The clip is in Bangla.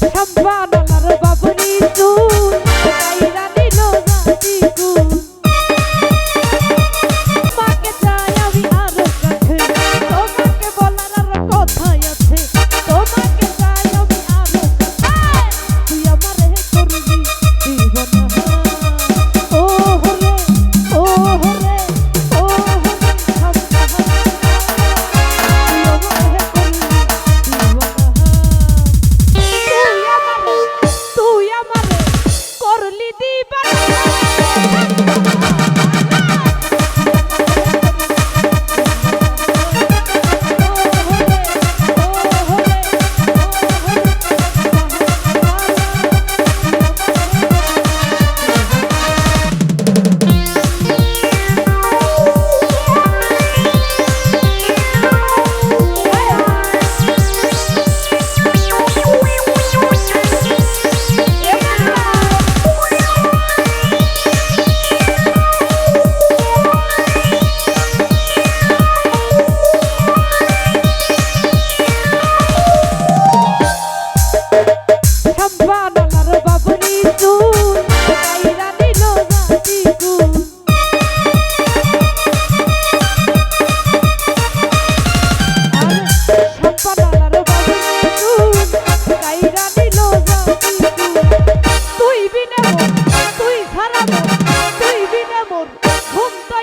সম্পানালার বাবুনি চুল ঘুম তো